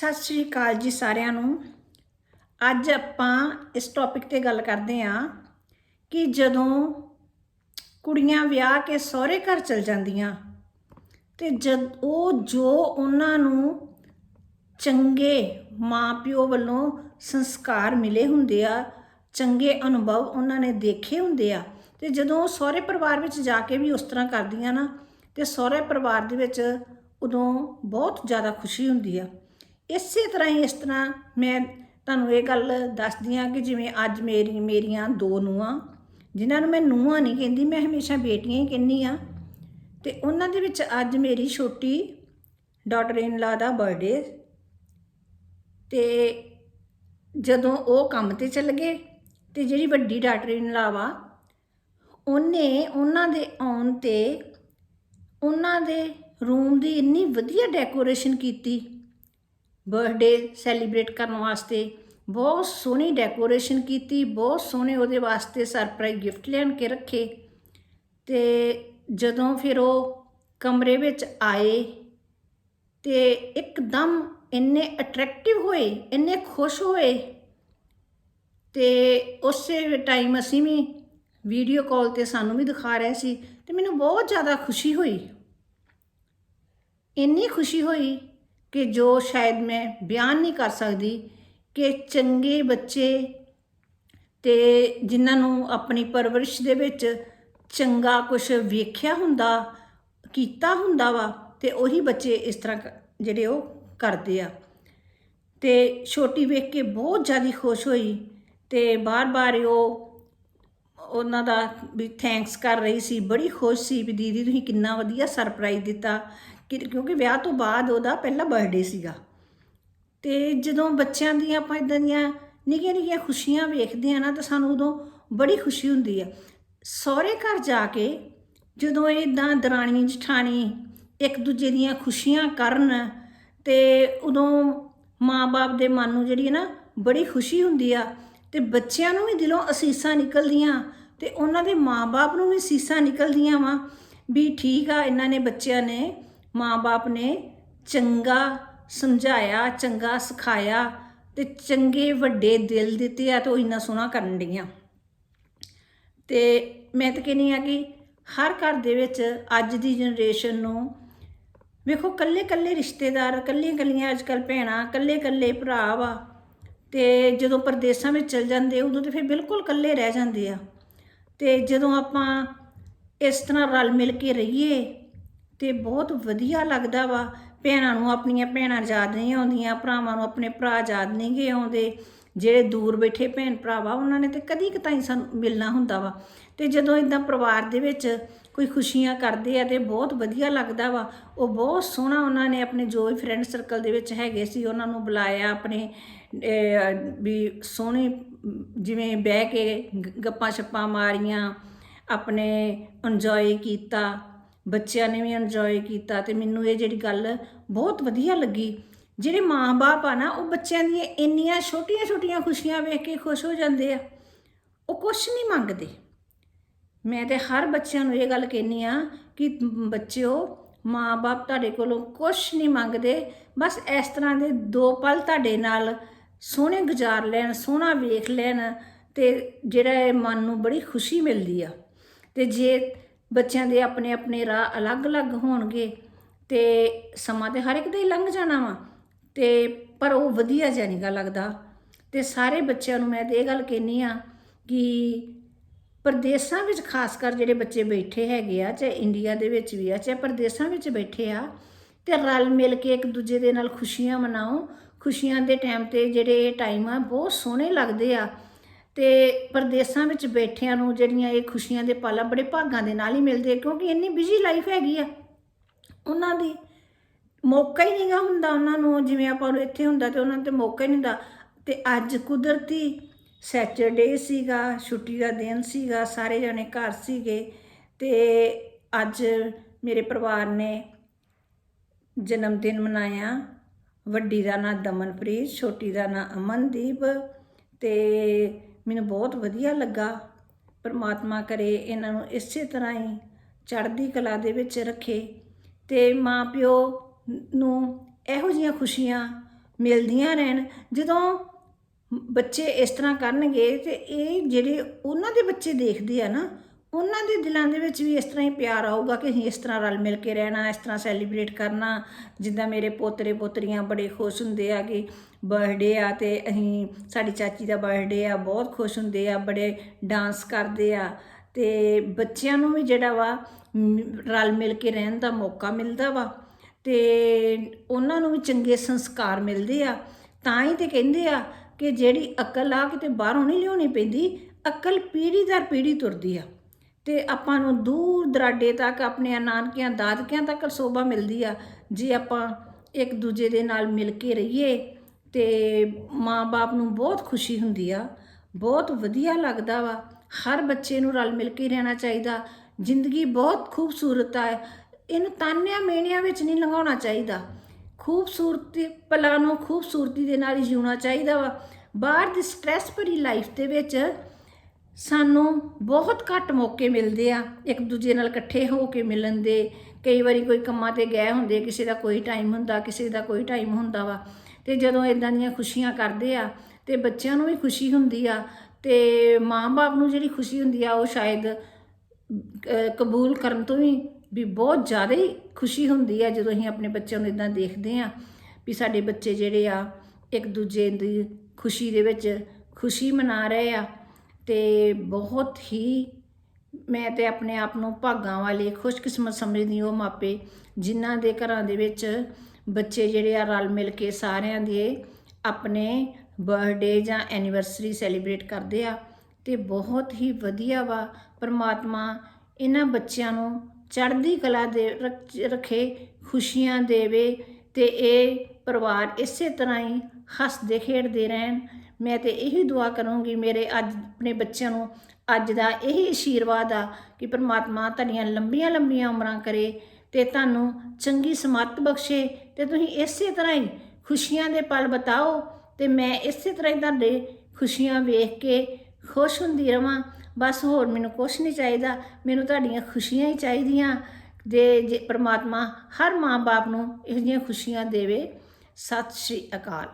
ਸਤਿ ਸ਼੍ਰੀ ਅਕਾਲ ਜੀ ਸਾਰਿਆਂ ਨੂੰ। ਅੱਜ ਆਪਾਂ ਇਸ ਟੌਪਿਕ ਤੇ ਗੱਲ ਕਰਦੇ ਆਂ ਕਿ ਜਦੋਂ ਕੁੜੀਆਂ ਵਿਆਹ ਕੇ ਸਹੁਰੇ ਘਰ ਚਲ ਜਾਂਦੀਆਂ ਤੇ ਜਦ ਉਹ ਜੋ ਉਹਨਾਂ ਨੂੰ ਚੰਗੇ ਮਾਪਿਓ ਵੱਲੋਂ ਸੰਸਕਾਰ ਮਿਲੇ ਹੁੰਦੇ ਆ, ਚੰਗੇ ਅਨੁਭਵ ਉਹਨਾਂ ਨੇ ਦੇਖੇ ਹੁੰਦੇ ਆ, ਤੇ ਜਦੋਂ ਉਹ ਸਹੁਰੇ ਪਰਿਵਾਰ ਵਿੱਚ ਜਾ ਕੇ ਵੀ ਉਸ ਤਰ੍ਹਾਂ ਕਰਦੀਆਂ ਨਾ, ਤੇ ਸਹੁਰੇ ਪਰਿਵਾਰ ਦੇ ਵਿੱਚ ਉਦੋਂ ਬਹੁਤ ਜ਼ਿਆਦਾ ਖੁਸ਼ੀ ਹੁੰਦੀ ਆ। ਇਸੇ ਤਰ੍ਹਾਂ ਹੀ ਇਸ ਤਰ੍ਹਾਂ ਮੈਂ ਤੁਹਾਨੂੰ ਇਹ ਗੱਲ ਦੱਸਦੀ ਆ ਕਿ ਜਿਵੇਂ ਅੱਜ ਮੇਰੀ, ਮੇਰੀਆਂ ਦੋ ਨੂੰਹਾਂ, ਜਿਨ੍ਹਾਂ ਨੂੰ ਮੈਂ ਨੂੰਹਾਂ ਨਹੀਂ ਕਹਿੰਦੀ, ਮੈਂ ਹਮੇਸ਼ਾ ਬੇਟੀਆਂ ਹੀ ਕਹਿੰਦੀ ਆ ਤੇ ਉਹਨਾਂ ਦੇ ਵਿੱਚ ਅੱਜ ਮੇਰੀ ਛੋਟੀ ਡਾਟਰ ਇਨ ਲਾ ਦਾ ਬਰਥਡੇ ਤੇ ਜਦੋਂ ਉਹ ਕੰਮ ਤੇ ਚੱਲ ਗਏ ਤੇ ਜਿਹੜੀ ਵੱਡੀ ਡਾਟਰ ਇਨ ਲਾ ਵਾ ਉਹਨੇ ਉਹਨਾਂ ਦੇ ਆਉਣ ਤੇ ਉਹਨਾਂ ਦੇ ਰੂਮ ਦੀ ਇੰਨੀ ਵਧੀਆ ਡੈਕੋਰੇਸ਼ਨ ਕੀਤੀ। ਬਰਥਡੇ ਸੈਲੀਬ੍ਰੇਟ ਕਰਨ ਵਾਸਤੇ। ਬਹੁਤ ਸੋਹਣੀ ਡੈਕੋਰੇਸ਼ਨ ਕੀਤੀ, ਬਹੁਤ ਸੋਹਣੇ ਉਹਦੇ ਵਾਸਤੇ ਸਰਪ੍ਰਾਈਜ਼ ਗਿਫਟ ਲੈਣ ਕੇ ਰੱਖੇ। ਤੇ ਜਦੋਂ ਫਿਰ ਉਹ ਕਮਰੇ ਵਿੱਚ ਆਏ ਤੇ ਇੱਕਦਮ ਇੰਨੇ ਅਟਰੈਕਟਿਵ ਹੋਏ, ਇੰਨੇ ਖੁਸ਼ ਹੋਏ। ਤੇ ਉਸੇ ਟਾਈਮ ਅਸੀਂ ਵੀ ਵੀਡੀਓ ਕਾਲ ਤੇ ਸਾਨੂੰ ਵੀ ਦਿਖਾ ਰਹੇ ਸੀ ਤੇ ਮੈਨੂੰ ਬਹੁਤ ਜ਼ਿਆਦਾ ਖੁਸ਼ੀ ਹੋਈ। ਇੰਨੀ ਖੁਸ਼ੀ ਹੋਈ ਕਿ ਜੋ ਸ਼ਾਇਦ ਮੈਂ ਬਿਆਨ ਨਹੀਂ ਕਰ ਸਕਦੀ ਕਿ ਚੰਗੇ ਬੱਚੇ ਤੇ ਜਿਨ੍ਹਾਂ ਨੂੰ ਆਪਣੀ ਪਰਵਰਿਸ਼ ਦੇ ਵਿੱਚ ਚੰਗਾ ਕੁਝ ਵੇਖਿਆ ਹੁੰਦਾ, ਕੀਤਾ ਹੁੰਦਾ ਵਾ, ਤੇ ਉਹੀ ਬੱਚੇ ਇਸ ਤਰ੍ਹਾਂ ਜਿਹੜੇ ਉਹ ਕਰਦੇ ਆ। ਤੇ ਛੋਟੀ ਵੇਖ ਕੇ ਬਹੁਤ ਜ਼ਿਆਦਾ ਖੁਸ਼ ਹੋਈ ਤੇ ਬਾਰ-ਬਾਰ ਉਹ ਉਹਨਾਂ ਦਾ ਵੀ ਥੈਂਕਸ ਕਰ ਰਹੀ ਸੀ, ਬੜੀ ਖੁਸ਼ ਸੀ ਵੀ ਦੀਦੀ ਤੁਸੀਂ ਕਿੰਨਾ ਵਧੀਆ ਸਰਪ੍ਰਾਈਜ਼ ਦਿੱਤਾ। ਕਿਉਂਕਿ ਵਿਆਹ ਤੋਂ ਬਾਅਦ ਉਹਦਾ ਪਹਿਲਾ ਬਰਥਡੇ ਸੀਗਾ। ਤੇ ਜਦੋਂ ਬੱਚਿਆਂ ਦੀਆਂ ਆਪਾਂ ਇਦਾਂ ਦੀਆਂ ਨਿੱਕੀਆਂ ਨਿੱਕੀਆਂ ਖੁਸ਼ੀਆਂ ਵੇਖਦੇ ਆ ਨਾ, ਤਾਂ ਸਾਨੂੰ ਉਦੋਂ ਬੜੀ ਖੁਸ਼ੀ ਹੁੰਦੀ ਆ। ਸਹੁਰੇ ਘਰ ਜਾ ਕੇ ਜਦੋਂ ਇਦਾਂ ਦਰਾਣੀ, ਜਠਾਣੀ ਇੱਕ ਦੂਜੇ ਦੀਆਂ ਖੁਸ਼ੀਆਂ ਕਰਨ ਤੇ ਉਦੋਂ ਮਾਂ-ਬਾਪ ਦੇ ਮਨ ਨੂੰ ਜਿਹੜੀ ਹੈ ਨਾ, ਬੜੀ ਖੁਸ਼ੀ ਹੁੰਦੀ ਆ ਤੇ ਬੱਚਿਆਂ ਨੂੰ ਵੀ ਦਿਲੋਂ ਅਸੀਸਾਂ ਨਿਕਲਦੀਆਂ ਤੇ ਉਹਨਾਂ ਦੇ ਮਾਂ-ਬਾਪ ਨੂੰ ਵੀ ਅਸੀਸਾਂ ਨਿਕਲਦੀਆਂ ਵਾ ਵੀ ਠੀਕ ਆ, ਇਹਨਾਂ ਨੇ ਬੱਚਿਆਂ ਨੇ ਮਾਂ-ਬਾਪ ਨੇ ਚੰਗਾ ਸਮਝਾਇਆ, ਚੰਗਾ ਸਿਖਾਇਆ ਤੇ ਚੰਗੇ ਵੱਡੇ ਦਿਲ ਦਿੱਤੇ ਆ ਤੇ ਉਹ ਇੰਨਾ ਸੋਹਣਾ ਕਰਨ ਡੀਆਂ ਤੇ ਮੈਂ ਤਾਂ ਕਹਿੰਦੀ ਆ ਕਿ ਹਰ ਘਰ ਦੇ ਵਿੱਚ ਅੱਜ ਦੀ ਜਨਰੇਸ਼ਨ ਨੂੰ ਵੇਖੋ ਕੱਲੇ ਕੱਲੇ ਰਿਸ਼ਤੇਦਾਰ ਕੱਲੀਆਂ ਕੱਲੀਆਂ ਅੱਜ ਕੱਲ ਭੈਣਾਂ ਕੱਲੇ ਕੱਲੇ ਭਰਾ ਵਾ ਤੇ ਜਦੋਂ ਪਰਦੇਸਾਂ ਵਿੱਚ ਚਲ ਜਾਂਦੇ ਉਦੋਂ ਤੇ ਫਿਰ ਬਿਲਕੁਲ ਇਕੱਲੇ ਰਹਿ ਜਾਂਦੇ ਆ। ਤੇ ਜਦੋਂ ਆਪਾਂ ਇਸ ਤਰ੍ਹਾਂ ਰਲ ਮਿਲ ਕੇ ਰਹੀਏ ਤੇ ਬਹੁਤ ਵਧੀਆ ਲੱਗਦਾ ਵਾ। ਭੈਣਾਂ ਨੂੰ ਆਪਣੀਆਂ ਭੈਣਾਂ ਯਾਦ ਨਹੀਂ ਆਉਂਦੀਆਂ, ਭਰਾਵਾਂ ਨੂੰ ਆਪਣੇ ਭਰਾ ਯਾਦ ਨਹੀਂ ਗਏ ਆਉਂਦੇ। ਜਿਹੜੇ ਦੂਰ ਬੈਠੇ ਭੈਣ ਭਰਾ ਵਾ ਉਹਨਾਂ ਨੇ ਤੇ ਕਦੀ ਕਤਾਈ ਸਾਨੂੰ ਮਿਲਣਾ ਹੁੰਦਾ ਵਾ। ਤੇ ਜਦੋਂ ਇਦਾਂ ਪਰਿਵਾਰ ਦੇ ਵਿੱਚ ਕੋਈ ਖੁਸ਼ੀਆਂ ਕਰਦੇ ਆ ਤੇ ਬਹੁਤ ਵਧੀਆ ਲੱਗਦਾ ਵਾ। ਉਹ ਬਹੁਤ ਸੋਹਣਾ ਉਹਨਾਂ ਨੇ ਆਪਣੇ ਜੋ ਵੀ ਫਰੈਂਡ ਸਰਕਲ ਦੇ ਵਿੱਚ ਹੈਗੇ ਸੀ, ਉਹਨਾਂ ਨੂੰ ਬੁਲਾਇਆ ਆਪਣੇ ਵੀ ਸੋਹਣੇ ਜਿਵੇਂ ਬਹਿ ਕੇ ਗ- ਗੱਪਾਂ ਛੱਪਾਂ ਮਾਰੀਆਂ, ਆਪਣੇ ਇੰਜੋਏ ਕੀਤਾ। ਬੱਚਿਆਂ ਨੇ ਵੀ ਇੰਜੋਏ ਕੀਤਾ ਤੇ ਮੈਨੂੰ ਇਹ ਜਿਹੜੀ ਗੱਲ ਬਹੁਤ ਵਧੀਆ ਲੱਗੀ। ਜਿਹੜੇ ਮਾਂ-ਬਾਪ ਆ ਨਾ, ਉਹ ਬੱਚਿਆਂ ਦੀਆਂ ਇੰਨੀਆਂ ਛੋਟੀਆਂ-ਛੋਟੀਆਂ ਖੁਸ਼ੀਆਂ ਵੇਖ ਕੇ ਖੁਸ਼ ਹੋ ਜਾਂਦੇ ਆ। ਉਹ ਕੁਝ ਨਹੀਂ ਮੰਗਦੇ। ਮੈਂ ਤੇ ਹਰ ਬੱਚਿਆਂ ਨੂੰ ਇਹ ਗੱਲ ਕਹਿੰਨੀ ਆ ਕਿ ਬੱਚਿਓ, ਮਾਂ-ਬਾਪ ਤੁਹਾਡੇ ਕੋਲੋਂ ਕੁਝ ਨਹੀਂ ਮੰਗਦੇ, ਬਸ ਇਸ ਤਰ੍ਹਾਂ ਦੇ ਦੋ ਪਲ ਤੁਹਾਡੇ ਨਾਲ ਸੋਹਣੇ ਗੁਜ਼ਾਰ ਲੈਣ, ਸੋਹਣਾ ਵੇਖ ਲੈਣ ਤੇ ਜਿਹੜਾ ਇਹ ਮਨ ਨੂੰ ਬੜੀ ਖੁਸ਼ੀ ਮਿਲਦੀ ਆ। ਤੇ ਜੇ ਬੱਚਿਆਂ ਦੇ ਆਪਣੇ ਆਪਣੇ ਰਾਹ ਅਲੱਗ-ਅਲੱਗ ਹੋਣਗੇ ਤੇ ਸਮਾਂ ਤੇ ਹਰ ਇੱਕ ਦਾ ਹੀ ਲੰਘ ਜਾਣਾ ਵਾ। ਤੇ ਪਰ ਉਹ ਵਧੀਆ ਜਿਹਾ ਨਹੀਂ ਲੱਗਦਾ। ਤੇ ਸਾਰੇ ਬੱਚਿਆਂ ਨੂੰ ਮੈਂ ਤੇ ਇਹ ਗੱਲ ਕਹਿੰਨੀ ਆ ਕਿ ਪਰਦੇਸਾਂ ਵਿੱਚ ਖਾਸ ਕਰ ਜਿਹੜੇ ਬੱਚੇ ਬੈਠੇ ਹੈਗੇ ਆ, ਚਾਹੇ ਇੰਡੀਆ ਦੇ ਵਿੱਚ ਵੀ ਆ, ਚਾਹੇ ਪਰਦੇਸਾਂ ਵਿੱਚ ਬੈਠੇ ਆ, ਤੇ ਰਲ ਮਿਲ ਕੇ ਇੱਕ ਦੂਜੇ ਦੇ ਨਾਲ ਖੁਸ਼ੀਆਂ ਮਨਾਓ। ਖੁਸ਼ੀਆਂ ਦੇ ਟਾਈਮ ਤੇ ਜਿਹੜੇ ਇਹ ਟਾਈਮ ਆ, ਬਹੁਤ ਸੋਹਣੇ ਲੱਗਦੇ ਆ। ਤੇ ਪਰਦੇਸਾਂ ਵਿੱਚ ਬੈਠਿਆਂ ਨੂੰ ਜਿਹੜੀਆਂ ਇਹ ਖੁਸ਼ੀਆਂ ਦੇ ਪਲ ਆ ਬੜੇ ਭਾਗਾਂ ਦੇ ਨਾਲ ਹੀ ਮਿਲਦੇ ਕਿਉਂਕਿ ਇੰਨੀ ਬਿਜ਼ੀ ਲਾਈਫ ਹੈਗੀ ਆ। ਉਹਨਾਂ ਦੀ ਮੌਕਾ ਹੀ ਨਹੀਂਗਾ ਹੁੰਦਾ ਉਹਨਾਂ ਨੂੰ, ਜਿਵੇਂ ਆਪਾਂ ਨੂੰ ਇੱਥੇ ਹੁੰਦਾ ਤੇ ਉਹਨਾਂ ਤੇ ਮੌਕਾ ਹੀ ਨਹੀਂ ਹੁੰਦਾ। ਤੇ ਅੱਜ ਕੁਦਰਤੀ ਸੈਚਰਡੇ ਸੀਗਾ, ਛੁੱਟੀ ਦਾ ਦਿਨ ਸੀਗਾ, ਸਾਰੇ ਜਣੇ ਘਰ ਸੀਗੇ ਤੇ ਅੱਜ ਮੇਰੇ ਪਰਿਵਾਰ ਨੇ ਜਨਮ ਦਿਨ ਮਨਾਇਆ। ਵੱਡੀ ਦਾ ਨਾਂ ਦਮਨਪ੍ਰੀਤ, ਛੋਟੀ ਦਾ ਨਾਂ ਅਮਨਦੀਪ ਤੇ ਮੈਨੂੰ ਬਹੁਤ ਵਧੀਆ ਲੱਗਾ। ਪਰਮਾਤਮਾ ਕਰੇ ਇਹਨਾਂ ਨੂੰ ਇਸੇ ਤਰ੍ਹਾਂ ਹੀ ਚੜ੍ਹਦੀ ਕਲਾ ਦੇ ਵਿੱਚ ਰੱਖੇ ਤੇ ਮਾਂ ਪਿਓ ਨੂੰ ਇਹੋ ਜੀਆਂ ਖੁਸ਼ੀਆਂ ਮਿਲਦੀਆਂ ਰਹਿਣ। ਜਦੋਂ ਬੱਚੇ ਇਸ ਤਰ੍ਹਾਂ ਕਰਨਗੇ ਤੇ ਇਹ ਜਿਹੜੇ ਉਹਨਾਂ ਦੇ ਬੱਚੇ ਦੇਖਦੇ ਆ ਨਾ ਉਹਨਾਂ ਦੇ ਦਿਲਾਂ ਦੇ ਵਿੱਚ ਵੀ ਇਸ ਤਰ੍ਹਾਂ ਹੀ ਪਿਆਰ ਆਊਗਾ ਕਿ ਅਸੀਂ ਇਸ ਤਰ੍ਹਾਂ ਰਲ ਮਿਲ ਕੇ ਰਹਿਣਾ, ਇਸ ਤਰ੍ਹਾਂ ਸੈਲੀਬ੍ਰੇਟ ਕਰਨਾ। ਜਿੱਦਾਂ ਮੇਰੇ ਪੋਤਰੇ ਪੋਤਰੀਆਂ ਬੜੇ ਖੁਸ਼ ਹੁੰਦੇ ਆ ਕਿ ਬਰਥਡੇ ਆ ਤੇ ਅਸੀਂ, ਸਾਡੀ ਚਾਚੀ ਦਾ ਬਰਥਡੇ ਆ, ਬਹੁਤ ਖੁਸ਼ ਹੁੰਦੇ ਆ, ਬੜੇ ਡਾਂਸ ਕਰਦੇ ਆ। ਤੇ ਬੱਚਿਆਂ ਨੂੰ ਵੀ ਜਿਹੜਾ ਵਾ ਰਲ ਮਿਲ ਕੇ ਰਹਿਣ ਦਾ ਮੌਕਾ ਮਿਲਦਾ ਵਾ। ਤੇ ਉਹਨਾਂ ਨੂੰ ਵੀ ਚੰਗੇ ਸੰਸਕਾਰ ਮਿਲਦੇ ਆ। ਤਾਂ ਹੀ ਤੇ ਕਹਿੰਦੇ ਆ ਕਿ ਜਿਹੜੀ ਅਕਲ ਆ ਕਿਤੇ ਬਾਹਰੋਂ ਨਹੀਂ ਲਿਆਉਣੀ ਪੈਂਦੀ, ਅਕਲ ਪੀੜ੍ਹੀ ਦਰ ਪੀੜ੍ਹੀ ਤੁਰਦੀ ਆ। ਤੇ ਆਪਾਂ ਨੂੰ ਦੂਰ ਦਰਾਡੇ ਤੱਕ, ਆਪਣੇ ਨਾਨਕਿਆਂ, ਦਾਦਕਿਆਂ ਤੱਕ ਸੋਭਾ ਮਿਲਦੀ ਆ। ਜੇ ਆਪਾਂ ਇੱਕ ਦੂਜੇ ਦੇ ਨਾਲ ਮਿਲ ਕੇ ਰਹੀਏ ਤੇ ਮਾਂ-ਬਾਪ ਨੂੰ ਬਹੁਤ ਖੁਸ਼ੀ ਹੁੰਦੀ ਆ। ਬਹੁਤ ਵਧੀਆ ਲੱਗਦਾ ਵਾ। ਹਰ ਬੱਚੇ ਨੂੰ ਰਲ ਮਿਲ ਕੇ ਰਹਿਣਾ ਚਾਹੀਦਾ। ਜ਼ਿੰਦਗੀ ਬਹੁਤ ਖੂਬਸੂਰਤ ਆ। ਇਹਨੂੰ ਤਾਨਿਆਂ ਮੇਣਿਆਂ ਵਿੱਚ ਨਹੀਂ ਲੰਘਾਉਣਾ ਚਾਹੀਦਾ। ਖੂਬਸੂਰਤੀ ਪਲਾਂ ਨੂੰ ਖੂਬਸੂਰਤੀ ਦੇ ਨਾਲ ਹੀ ਜਿਉਣਾ ਚਾਹੀਦਾ ਵਾ। ਬਾਹਰ ਦੀ ਸਟ੍ਰੈਸ ਭਰੀ ਲਾਈਫ ਦੇ ਵਿੱਚ ਸਾਨੂੰ ਬਹੁਤ ਘੱਟ ਮੌਕੇ ਮਿਲਦੇ ਆ, ਇੱਕ ਦੂਜੇ ਨਾਲ ਇਕੱਠੇ ਹੋ ਕੇ ਮਿਲਣ ਦੇ। ਕਈ ਵਾਰੀ ਕੋਈ ਕੰਮਾਂ ਤੇ ਗਏ ਹੁੰਦੇ, ਕਿਸੇ ਦਾ ਕੋਈ ਟਾਈਮ ਹੁੰਦਾ, ਕਿਸੇ ਦਾ ਕੋਈ ਟਾਈਮ ਹੁੰਦਾ ਵਾ। ਤੇ ਜਦੋਂ ਇਦਾਂ ਦੀਆਂ ਖੁਸ਼ੀਆਂ ਕਰਦੇ ਆ, ਤੇ ਬੱਚਿਆਂ ਨੂੰ ਵੀ ਖੁਸ਼ੀ ਹੁੰਦੀ ਆ, ਤੇ ਮਾਂ-ਬਾਪ ਨੂੰ ਜਿਹੜੀ ਖੁਸ਼ੀ ਹੁੰਦੀ ਆ, ਉਹ ਸ਼ਾਇਦ ਕਬੂਲ ਕਰਨ ਤੋਂ ਵੀ ਵੀ ਬਹੁਤ ਜ਼ਿਆਦਾ ਹੀ ਖੁਸ਼ੀ ਹੁੰਦੀ ਆ, ਜਦੋਂ ਅਸੀਂ ਆਪਣੇ ਬੱਚਿਆਂ ਨੂੰ ਇਦਾਂ ਦੇਖਦੇ ਹਾਂ ਵੀ ਸਾਡੇ ਬੱਚੇ ਜਿਹੜੇ ਆ, ਇੱਕ ਦੂਜੇ ਦੀ ਖੁਸ਼ੀ ਦੇ ਵਿੱਚ ਖੁਸ਼ੀ ਮਨਾ ਰਹੇ ਆ। ਤੇ ਬਹੁਤ ਹੀ ਮੈਂ ਤੇ ਆਪਣੇ ਆਪ ਨੂੰ ਭਾਗਾਂ ਵਾਲੇ, ਖੁਸ਼ਕਿਸਮਤ ਸਮਝਦੀ ਉਹ ਮਾਪੇ, ਜਿਨ੍ਹਾਂ ਦੇ ਘਰਾਂ ਦੇ ਵਿੱਚ ਬੱਚੇ ਜਿਹੜੇ ਆ ਰਲ ਮਿਲ ਕੇ ਸਾਰਿਆਂ ਦੇ ਆਪਣੇ ਬਰਥਡੇ ਜਾਂ ਐਨੀਵਰਸਰੀ ਸੈਲੀਬ੍ਰੇਟ ਕਰਦੇ ਆ ਤੇ ਬਹੁਤ ਹੀ ਵਧੀਆ ਵਾ, ਪਰਮਾਤਮਾ ਇਹਨਾਂ ਬੱਚਿਆਂ ਨੂੰ ਚੜ੍ਹਦੀ ਕਲਾ ਦੇ ਰੱਖੇ, ਖੁਸ਼ੀਆਂ ਦੇਵੇ ਤੇ ਇਹ ਪਰਿਵਾਰ ਇਸੇ ਤਰ੍ਹਾਂ ਹੀ ਹੱਸਦੇ, ਖੇਡਦੇ ਰਹਿਣ। ਮੈਂ ਤੇ ਇਹੀ ਦੁਆ ਕਰੂੰਗੀ ਮੇਰੇ ਅੱਜ ਆਪਣੇ ਬੱਚਿਆਂ ਨੂੰ, ਅੱਜ ਦਾ ਇਹੀ ਆਸ਼ੀਰਵਾਦ ਆ ਕਿ ਪਰਮਾਤਮਾ ਤੁਹਾਡੀਆਂ ਲੰਬੀਆਂ ਲੰਬੀਆਂ ਉਮਰਾਂ ਕਰੇ ਤੇ ਤੁਹਾਨੂੰ ਚੰਗੀ ਸਮੱਤ ਬਖਸ਼ੇ ਤੇ ਤੁਸੀਂ ਇਸੇ ਤਰ੍ਹਾਂ ਹੀ ਖੁਸ਼ੀਆਂ ਦੇ ਪਲ ਬਤਾਓ ਤੇ ਮੈਂ ਇਸੇ ਤਰ੍ਹਾਂ ਹੀ ਤੁਹਾਡੇ ਖੁਸ਼ੀਆਂ ਵੇਖ ਕੇ ਖੁਸ਼ ਹੁੰਦੀ ਰਵਾਂ। ਬਸ ਹੋਰ ਮੈਨੂੰ ਕੁਛ ਨਹੀਂ ਚਾਹੀਦਾ, ਮੈਨੂੰ ਤੁਹਾਡੀਆਂ ਖੁਸ਼ੀਆਂ ਹੀ ਚਾਹੀਦੀਆਂ। ਦੇ, ਜੇ ਪ੍ਰਮਾਤਮਾ ਹਰ ਮਾਂ-ਬਾਪ ਨੂੰ ਇਹੋ ਜਿਹੀਆਂ ਖੁਸ਼ੀਆਂ ਦੇਵੇ। ਸਤਿ ਸ਼੍ਰੀ ਅਕਾਲ।